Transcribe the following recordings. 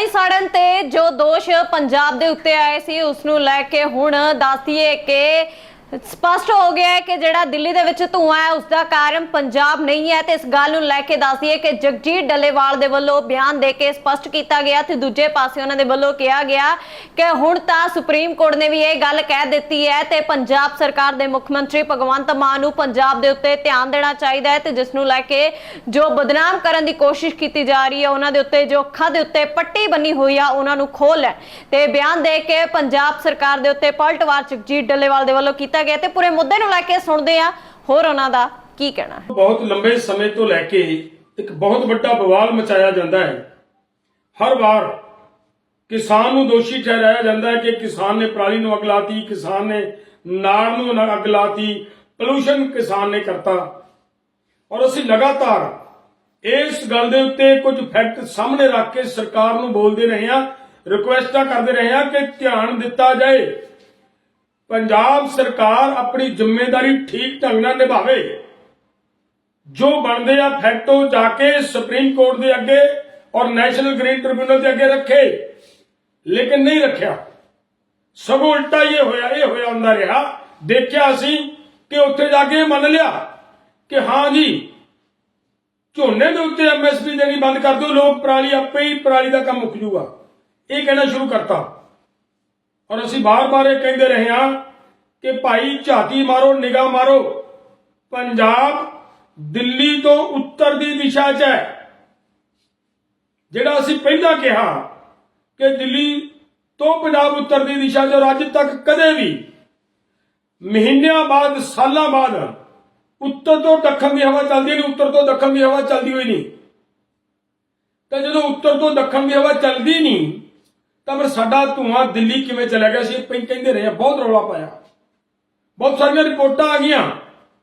ਪਰਾਲੀ ਸਾੜਨ ਤੇ ਜੋ ਦੋਸ਼ ਪੰਜਾਬ ਦੇ ਉੱਤੇ ਆਏ ਸੀ ਉਸ ਨੂੰ ਲੈ ਕੇ ਹੁਣ ਦੱਸਦੀਏ ਕਿ ਸਪਸ਼ਟ ਹੋ ਗਿਆ ਹੈ ਕਿ ਜਿਹੜਾ ਦਿੱਲੀ ਦੇ ਵਿੱਚ ਧੂਆਂ ਹੈ, ਉਸ ਦਾ ਕਾਰਨ ਪੰਜਾਬ ਨਹੀਂ ਹੈ ਤੇ ਇਸ ਗੱਲ ਨੂੰ ਲੈ ਕੇ ਦੱਸਦੀਏ ਕਿ ਜਗਜੀਤ ਡੱਲੇਵਾਲ ਦੇ ਵੱਲੋਂ ਬਿਆਨ ਦੇ ਕੇ ਸਪਸ਼ਟ ਕੀਤਾ ਗਿਆ ਤੇ ਦੂਜੇ ਪਾਸੇ ਉਹਨਾਂ ਦੇ ਵੱਲੋਂ ਕਿਹਾ ਗਿਆ ਕਿ ਹੁਣ ਤਾਂ ਸੁਪਰੀਮ ਕੋਰਟ ਨੇ ਵੀ ਇਹ ਗੱਲ ਕਹਿ ਦਿੱਤੀ ਹੈ ਤੇ ਪੰਜਾਬ ਸਰਕਾਰ ਦੇ ਮੁੱਖ ਮੰਤਰੀ ਭਗਵੰਤ ਮਾਨ ਨੂੰ ਪੰਜਾਬ ਦੇ ਉੱਤੇ ਧਿਆਨ ਦੇਣਾ ਚਾਹੀਦਾ ਹੈ ਤੇ ਜਿਸ ਨੂੰ ਲੈ ਕੇ ਜੋ ਬਦਨਾਮ ਕਰਨ ਦੀ ਕੋਸ਼ਿਸ਼ ਕੀਤੀ ਜਾ ਰਹੀ ਹੈ, ਉਹਨਾਂ ਦੇ ਉੱਤੇ ਜੋ ਅੱਖਾਂ ਦੇ ਉੱਤੇ ਪੱਟੀ ਬੰਨੀ ਹੋਈ ਆ, ਉਹਨਾਂ ਨੂੰ ਖੋਲ ਲੈਣ ਤੇ ਬਿਆਨ ਦੇ ਕੇ ਪੰਜਾਬ ਸਰਕਾਰ ਦੇ ਉੱਤੇ ਪਲਟਵਾਰ ਜਗਜੀਤ ਡੱਲੇਵਾਲ ਦੇ ਵੱਲੋਂ ਕੀਤਾ ਗਿਆ ਤੇ ਪੂਰੇ ਮੁੱਦੇ ਨੂੰ ਲੈ ਕੇ ਸੁਣਦੇ ਆ ਹੋਰ ਉਹਨਾਂ ਦਾ ਕੀ ਕਹਿਣਾ ਹੈ। ਬਹੁਤ ਲੰਬੇ ਸਮੇਂ ਤੋਂ ਲੈ ਕੇ ਇੱਕ ਬਹੁਤ ਵੱਡਾ ਬਵਾਲ ਮਚਾਇਆ ਜਾਂਦਾ ਹੈ। ਹਰ ਵਾਰ ਕਿਸਾਨ ਨੂੰ ਦੋਸ਼ੀ ਠਹਿਰਾਇਆ ਜਾਂਦਾ ਹੈ ਕਿ ਕਿਸਾਨ ਨੇ ਪਰਾਲੀ ਨੂੰ ਅੱਗ ਲਾਤੀ, ਕਿਸਾਨ ਨੇ ਨਾੜ ਨੂੰ ਅੱਗ ਲਾਤੀ ਪੋਲੂਸ਼ਨ ਕਿਸਾਨ ਨੇ ਕਰਤਾ। ਔਰ ਅਸੀਂ ਲਗਾਤਾਰ ਇਸ ਗੱਲ ਦੇ ਉੱਤੇ ਕੁਝ ਫੈਕਟ ਸਾਹਮਣੇ ਰੱਖ ਕੇ ਸਰਕਾਰ ਨੂੰ ਬੋਲਦੇ ਰਹੇ ਹਾਂ ਰਿਕੁਐਸਟਾਂ ਕਰਦੇ ਰਹੇ ਹਾਂ ਕਿ ਧਿਆਨ ਦਿੱਤਾ ਜਾਏ ਪੰਜਾਬ ਸਰਕਾਰ ਆਪਣੀ ਜ਼ਿੰਮੇਵਾਰੀ ਠੀਕ ਢੰਗ ਨਾਲ ਨਿਭਾਵੇ। ਜੋ ਬਣਦੇ ਆ ਫੈਕਟੋ ਜਾ ਕੇ ਸੁਪਰੀਮ ਕੋਰਟ ਦੇ ਅੱਗੇ ਔਰ ਨੈਸ਼ਨਲ ਗ੍ਰੀਨ ਟ੍ਰਿਬਿਊਨਲ ਦੇ ਅੱਗੇ ਰੱਖੇ, ਲੇਕਿਨ ਨਹੀਂ ਰੱਖਿਆ। ਸਗੋਂ ਉਲਟਾ ਇਹ ਹੋਇਆ ਇਹ ਹੋਇਆ, ਹੁੰਦਾ ਰਿਹਾ। ਦੇਖਿਆ ਅਸੀਂ ਕਿ ਉੱਥੇ ਜਾ ਕੇ ਇਹ ਮੰਨ ਲਿਆ ਕਿ ਹਾਂ ਜੀ, ਝੋਨੇ ਦੇ ਉੱਤੇ ਐਮਐਸਪੀ ਦੇਣੀ ਬੰਦ ਕਰ ਦਿਓ, ਲੋਕ ਪਰਾਲੀ ਆਪੇ ਹੀ ਪਰਾਲੀ ਦਾ ਕੰਮ ਮੁੱਕ ਜੂਗਾ। ਇਹ ਕਹਿਣਾ ਸ਼ੁਰੂ ਕਰਤਾ। ਔਰ ਅਸੀਂ ਬਾਰ-ਬਾਰ ਇਹ ਕਹਿੰਦੇ ਰਹੇ ਹਾਂ ਕਿ ਭਾਈ ਝਾਤੀ ਮਾਰੋ, ਨਿਗਾਹ ਮਾਰੋ। ਪੰਜਾਬ ਦਿੱਲੀ ਤੋਂ ਉੱਤਰ ਦੀ ਦਿਸ਼ਾ 'ਚ ਹੈ। ਜਿਹੜਾ ਅਸੀਂ ਪਹਿਲਾਂ ਕਿਹਾ ਕਿ ਦਿੱਲੀ ਤੋਂ ਪੰਜਾਬ ਉੱਤਰ ਦੀ ਦਿਸ਼ਾ 'ਚ ਔਰ ਅੱਜ ਤੱਕ ਕਦੇ ਵੀ ਮਹੀਨਿਆਂ ਬਾਅਦ, ਸਾਲਾਂ ਬਾਅਦ ਉੱਤਰ ਤੋਂ ਦੱਖਣ ਦੀ ਹਵਾ ਚੱਲਦੀ ਨਹੀਂ, ਉੱਤਰ ਤੋਂ ਦੱਖਣ ਦੀ ਹਵਾ ਚੱਲਦੀ ਹੋਈ ਨਹੀਂ। ਤਾਂ ਜਦੋਂ ਉੱਤਰ ਤੋਂ ਦੱਖਣ ਦੀ ਹਵਾ ਚੱਲਦੀ ਨਹੀਂ ਤਾਂ ਫਿਰ ਸਾਡਾ ਧੂਆਂ ਦਿੱਲੀ ਕਿਵੇਂ ਚਲਾ ਗਿਆ ਸੀ? ਪਹਿਲਾਂ ਕਹਿੰਦੇ ਰਹੇ ਬਹੁਤ ਰੌਲਾ ਪਾਇਆ। ਬਹੁਤ ਸਾਰੀਆਂ ਰਿਪੋਰਟਾਂ ਆ ਗਈਆਂ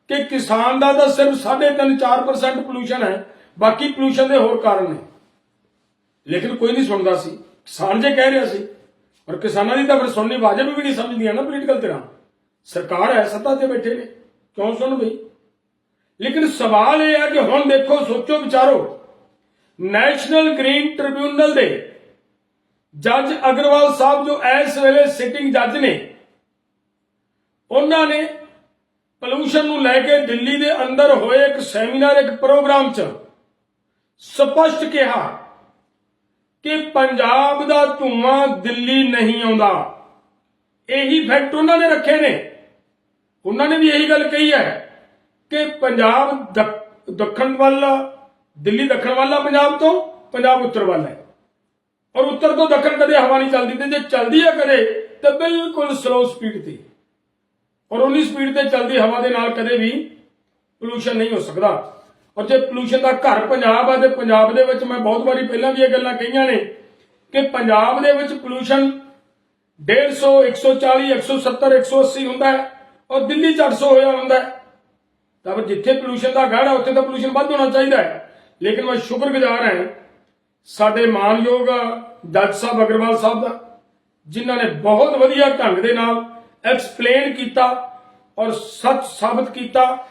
ਕਿ ਕਿਸਾਨ ਦਾ ਤਾਂ ਸਿਰਫ 3.5-4% ਪੋਲੂਸ਼ਨ ਹੈ, ਬਾਕੀ ਪੋਲੂਸ਼ਨ ਦੇ ਹੋਰ ਕਾਰਨ ਨੇ। ਲੇਕਿਨ ਕੋਈ ਨਹੀਂ ਸੁਣਦਾ ਸੀ। ਕਿਸਾਨ ਜੇ ਕਹਿ ਰਿਹਾ ਸੀ, ਪਰ ਕਿਸਾਨਾਂ ਦੀ ਤਾਂ ਫਿਰ ਸੁਣਨੀ ਵਾਜਬ ਵੀ ਨਹੀਂ ਸਮਝਦੀਆਂ ਨਾ ਪੋਲੀਟੀਕਲ ਤਰ੍ਹਾਂ ਸਰਕਾਰ ਹੈ, ਸੱਤਾ ਤੇ ਬੈਠੇ ਨੇ। ਕਿਉਂ ਸੁਣ ਬਈ? ਲੇਕਿਨ ਸਵਾਲ ਇਹ ਹੈ ਕਿ ਹੁਣ ਦੇਖੋ, ਸੋਚੋ ਵਿਚਾਰੋ। ਨੈਸ਼ਨਲ ਗ੍ਰੀਨ ਟ੍ਰਿਬਿਊਨਲ ਦੇ ਜੱਜ ਅਗਰਵਾਲ ਸਾਹਿਬ ਜੋ ਇਸ ਵੇਲੇ ਸਿਟਿੰਗ ਜੱਜ ਨੇ, ਉਹਨਾਂ ਨੇ ਪੋਲੂਸ਼ਨ ਨੂੰ ਲੈ ਕੇ ਦਿੱਲੀ ਦੇ ਅੰਦਰ ਹੋਏ ਇੱਕ ਸੈਮੀਨਾਰ ਇੱਕ ਪ੍ਰੋਗਰਾਮ 'ਚ ਸਪਸ਼ਟ ਕਿਹਾ ਕਿ ਪੰਜਾਬ ਦਾ ਧੂਆਂ ਦਿੱਲੀ ਨਹੀਂ ਆਉਂਦਾ। ਇਹੀ ਫੈਕਟ ਉਹਨਾਂ ਨੇ ਰੱਖੇ ਨੇ। ਉਹਨਾਂ ਨੇ ਵੀ ਇਹੀ ਗੱਲ ਕਹੀ ਹੈ ਕਿ ਪੰਜਾਬ ਦੱਖਣ ਵੱਲ, ਦਿੱਲੀ ਦੱਖਣ ਵਾਲਾ ਪੰਜਾਬ ਤੋਂ, ਪੰਜਾਬ ਉੱਤਰ ਵੱਲ ਹੈ। ਔਰ ਉੱਤਰ ਤੋਂ ਦੱਖਣ ਕਦੇ ਹਵਾ ਨਹੀਂ ਚੱਲਦੀ ਤੇ ਜੇ ਚੱਲਦੀ ਹੈ ਕਦੇ, ਤਾਂ ਬਿਲਕੁਲ ਸਲੋ ਸਪੀਡ ਤੇ। ਔਰ ਉਨੀ ਸਪੀਡ ਤੇ ਚੱਲਦੀ ਹਵਾ ਦੇ ਨਾਲ ਕਦੇ ਵੀ ਪੋਲੂਸ਼ਨ ਨਹੀਂ ਹੋ ਸਕਦਾ। ਔਰ ਜੇ ਪੋਲੂਸ਼ਨ ਦਾ ਘਰ ਪੰਜਾਬ ਆ ਤੇ ਪੰਜਾਬ ਦੇ ਵਿੱਚ ਮੈਂ ਬਹੁਤ ਵਾਰੀ ਪਹਿਲਾਂ ਵੀ ਇਹ ਗੱਲਾਂ ਕਹੀਆਂ ਨੇ ਕਿ ਪੰਜਾਬ ਦੇ ਵਿੱਚ ਪੋਲੂਸ਼ਨ 150 140 170 180 ਹੁੰਦਾ ਹੈ ਔਰ ਦਿੱਲੀ 'ਚ 800 ਹੋਇਆ ਹੁੰਦਾ ਹੈ। ਤਾਂ ਜਿੱਥੇ ਪੋਲੂਸ਼ਨ ਦਾ ਗੜ ਹੈ ਉੱਥੇ ਤਾਂ ਪੋਲੂਸ਼ਨ ਵੱਧ ਹੋਣਾ ਚਾਹੀਦਾ ਹੈ। ਲੇਕਿਨ ਮੈਂ ਸ਼ੁਕਰਗੁਜ਼ਾਰ ਹਾਂ, ਸਾਡੇ ਮਾਨਯੋਗ ਜੱਜ ਸਾਹਿਬ ਅਗਰਵਾਲ ਸਾਹਿਬ ਦਾ, ਜਿਨ੍ਹਾਂ ਨੇ ਬਹੁਤ ਵਧੀਆ ਢੰਗ ਦੇ ਨਾਲ ਐਕਸਪਲੇਨ ਕੀਤਾ ਔਰ ਸੱਚ ਸਾਬਤ ਕੀਤਾ,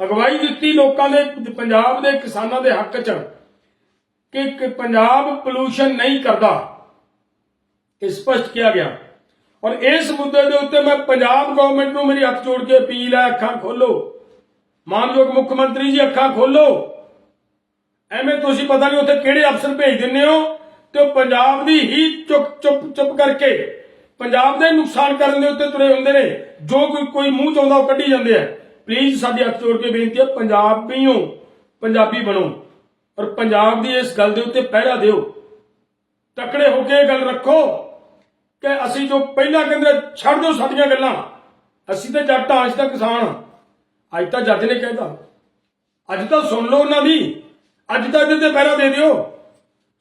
ਅਗਵਾਈ ਦਿੱਤੀ ਲੋਕਾਂ ਦੇ, ਪੰਜਾਬ ਦੇ ਕਿਸਾਨਾਂ ਦੇ ਹੱਕ 'ਚ ਕਿ ਪੰਜਾਬ ਪੋਲੂਸ਼ਨ ਨਹੀਂ ਕਰਦਾ। ਇਹ ਸਪਸ਼ਟ ਕਿਹਾ ਗਿਆ। ਔਰ ਇਸ ਮੁੱਦੇ ਦੇ ਉੱਤੇ ਮੈਂ ਪੰਜਾਬ ਗਵਰਨਮੈਂਟ ਨੂੰ ਮੇਰੀ ਹੱਥ ਜੋੜ ਕੇ ਅਪੀਲ ਹੈ, ਅੱਖਾਂ ਖੋਲੋ। ਮਾਨਯੋਗ ਮੁੱਖ ਮੰਤਰੀ ਜੀ, ਅੱਖਾਂ ਖੋਲੋ। ਐਵੇਂ ਤੁਸੀਂ ਪਤਾ ਨਹੀਂ ਉੱਥੇ ਕਿਹੜੇ ਅਫਸਰ ਭੇਜ ਦਿੰਦੇ ਹੋ। ਤੇ ਪੰਜਾਬ ਦੀ ਹੀ ਚੁੱਪ ਚੁੱਪ ਚੁੱਪ ਕਰਕੇ ਪੰਜਾਬ ਦੇ ਨੁਕਸਾਨ ਕਰਨ ਦੇ ਉੱਤੇ ਤੁਰੇ ਹੁੰਦੇ ਨੇ। ਜੋ ਕੋਈ ਕੋਈ ਮੂੰਹ ਚ ਉਹ ਕੱਢੀ ਜਾਂਦੇ ਆ। ਪਲੀਜ਼ ਸਾਡੀ ਹੱਥ ਜੋੜ ਕੇ ਬੇਨਤੀ ਹੈ ਪੰਜਾਬੀਓ ਪੰਜਾਬੀ ਬਣੋ। ਔਰ ਪੰਜਾਬ ਦੀ ਇਸ ਗੱਲ ਦੇ ਉੱਤੇ ਪਹਿਰਾ ਦਿਓ। ਤਕੜੇ ਹੋ ਕੇ ਇਹ ਗੱਲ ਰੱਖੋ ਕਿ ਅਸੀਂ ਜੋ ਪਹਿਲਾਂ ਕਹਿੰਦੇ ਛੱਡ ਦਿਓ ਸਾਡੀਆਂ ਗੱਲਾਂ ਅਸੀਂ ਤਾਂ ਜੱਟ ਹਾਂ, ਅਸੀਂ ਤਾਂ ਕਿਸਾਨ ਅੱਜ ਤਾਂ ਜੱਜ ਨੇ ਕਹਿਤਾ। ਅੱਜ ਤਾਂ ਸੁਣ ਲਓ ਉਹਨਾਂ ਦੀ। ਅੱਜ ਤਾਂ ਇਹਦੇ ਤੇ ਪਹਿਰਾ ਦੇ ਦਿਓ।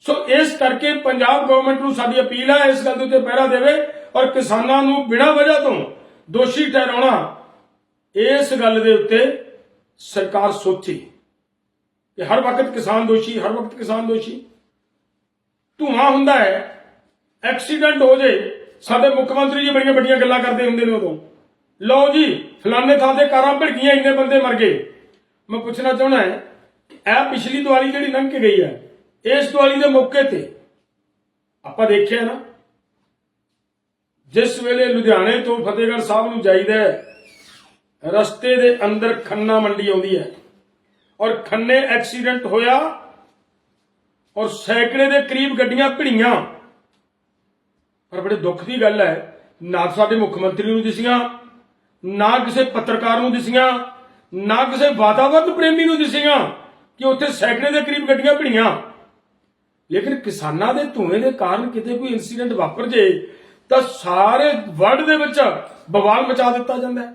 ਸੋ ਇਸ ਕਰਕੇ ਪੰਜਾਬ ਗਵਰਨਮੈਂਟ ਨੂੰ ਸਾਡੀ ਅਪੀਲ ਹੈ ਇਸ ਗੱਲ ਦੇ ਉੱਤੇ ਪਹਿਰਾ ਦੇਵੇ ਔਰ ਕਿਸਾਨਾਂ ਨੂੰ ਬਿਨਾਂ ਵਜ੍ਹਾ ਤੋਂ ਦੋਸ਼ੀ ਠਹਿਰਾਉਣਾ ਇਸ ਗੱਲ ਦੇ ਉੱਤੇ ਸਰਕਾਰ ਸੋਚੇ ਕਿ ਹਰ ਵਕਤ ਕਿਸਾਨ ਦੋਸ਼ੀ, ਹਰ ਵਕਤ ਕਿਸਾਨ ਦੋਸ਼ੀ। ਧੂਆਂ ਹੁੰਦਾ ਹੈ, ਐਕਸੀਡੈਂਟ ਹੋ ਜੇ, ਸਾਡੇ ਮੁੱਖ ਮੰਤਰੀ ਜੀ ਬੜੀਆਂ ਵੱਡੀਆਂ ਗੱਲਾਂ ਕਰਦੇ ਹੁੰਦੇ ਨੇ ਉਦੋਂ। ਲਓ ਜੀ, ਫਲਾਣੇ ਥਾਂ ਤੇ ਕਾਰਾਂ ਭਿੜਕੀਆਂ, ਇੰਨੇ ਬੰਦੇ ਮਰ ਗਏ। ਮੈਂ ਪੁੱਛਣਾ ਚਾਹੁੰਦਾ ਹੈ ਇਹ ਪਿਛਲੀ ਦੀਵਾਲੀ ਜਿਹੜੀ ਲੰਘ ਕੇ ਗਈ ਹੈ ਇਸ ਦੀਵਾਲੀ ਦੇ ਮੌਕੇ ਤੇ ਆਪਾਂ ਦੇਖਿਆ ਨਾ ਜਿਸ ਵੇਲੇ ਲੁਧਿਆਣੇ ਤੋਂ ਫਤਿਹਗੜ੍ਹ ਸਾਹਿਬ ਨੂੰ ਜਾਈਦਾ ਹੈ, ਰਸਤੇ ਦੇ ਅੰਦਰ ਖੰਨਾ ਮੰਡੀ ਆਉਂਦੀ ਹੈ ਔਰ ਖੰਨੇ ਐਕਸੀਡੈਂਟ ਹੋਇਆ ਔਰ ਸੈਂਕੜੇ ਦੇ ਕਰੀਬ ਗੱਡੀਆਂ ਭਿੜੀਆਂ। ਪਰ ਬੜੇ ਦੁੱਖ ਦੀ ਗੱਲ ਹੈ ਨਾ ਸਾਡੇ ਮੁੱਖ ਮੰਤਰੀ ਨੂੰ ਦਿਸੀਆਂ ਨਾ ਕਿਸੇ ਪੱਤਰਕਾਰ ਨੂੰ ਦਿਸੀਆਂ ਨਾ ਕਿਸੇ ਵਾਤਾਵਰਣ ਪ੍ਰੇਮੀ ਨੂੰ ਦਿਸੀਆਂ ਕਿ ਉੱਥੇ ਸੈਂਕੜੇ ਦੇ ਕਰੀਬ ਗੱਡੀਆਂ ਭਿੜੀਆਂ। ਲੇਕਿਨ ਕਿਸਾਨਾਂ ਦੇ ਧੂਏ ਦੇ ਕਾਰਨ ਕਿਤੇ ਕੋਈ ਇਨਸੀਡੈਂਟ ਵਾਪਰ ਜੇ ਤਾਂ ਸਾਰੇ ਵਰਲਡ ਦੇ ਵਿੱਚ ਬਵਾਲ ਮਚਾ ਦਿੱਤਾ ਜਾਂਦਾ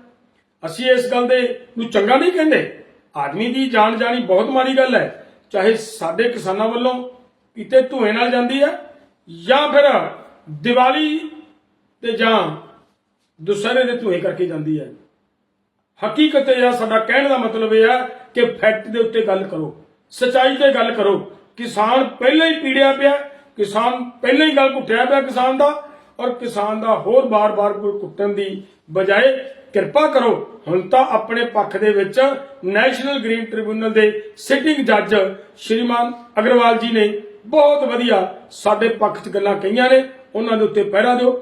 ਅਸੀਂ ਇਸ ਗੱਲ ਦੇ ਨੂੰ ਚੰਗਾ ਨਹੀਂ ਕਹਿੰਦੇ। ਆਦਮੀ ਦੀ ਜਾਨ ਜਾਣੀ ਬਹੁਤ ਮਾੜੀ ਗੱਲ ਹੈ। ਚਾਹੇ ਸਾਡੇ ਕਿਸਾਨਾਂ ਵੱਲੋਂ ਕਿਤੇ ਧੂਏ ਨਾਲ ਜਾਂਦੀ ਹੈ, ਜਾਂ ਫਿਰ ਦੀਵਾਲੀ ਤੇ ਜਾਂ ਦੁਸਹਿਰੇ ਦੇ ਧੂਏ ਕਰਕੇ ਜਾਂਦੀ ਹੈ। ਹਕੀਕਤ ਇਹ ਸਾਡਾ ਕਹਿਣ ਦਾ ਮਤਲਬ ਇਹ ਹੈ ਕਿ ਫੈਕਟ ਦੇ ਉੱਤੇ ਗੱਲ ਕਰੋ, ਸਚਾਈ ਤੇ ਗੱਲ ਕਰੋ। ਕਿਸਾਨ ਪਹਿਲਾਂ ਹੀ ਪੀੜਿਆ ਪਿਆ, ਕਿਸਾਨ ਪਹਿਲਾਂ ਹੀ ਗੱਲ ਘੁੱਟਿਆ ਪਿਆ ਕਿਸਾਨ ਦਾ, ਔਰ ਕਿਸਾਨ ਦਾ ਹੋਰ ਬਾਰ-ਬਾਰ ਕੋਈ ਕੁੱਟਣ ਦੀ ਬਜਾਏ ਕਿਰਪਾ ਕਰੋ, ਹੁਣ ਤਾਂ ਆਪਣੇ ਪੱਖ ਦੇ ਵਿੱਚ ਨੈਸ਼ਨਲ ਗ੍ਰੀਨ ਟ੍ਰਿਬਿਊਨਲ ਦੇ ਸਿਟਿੰਗ ਜੱਜ ਸ਼੍ਰੀਮਾਨ ਅਗਰਵਾਲ ਜੀ ਨੇ ਬਹੁਤ ਵਧੀਆ ਸਾਡੇ ਪੱਖ 'ਚ ਗੱਲਾਂ ਕਹੀਆਂ ਨੇ, ਉਹਨਾਂ ਦੇ ਉੱਤੇ ਪਹਿਰਾ ਦਿਓ।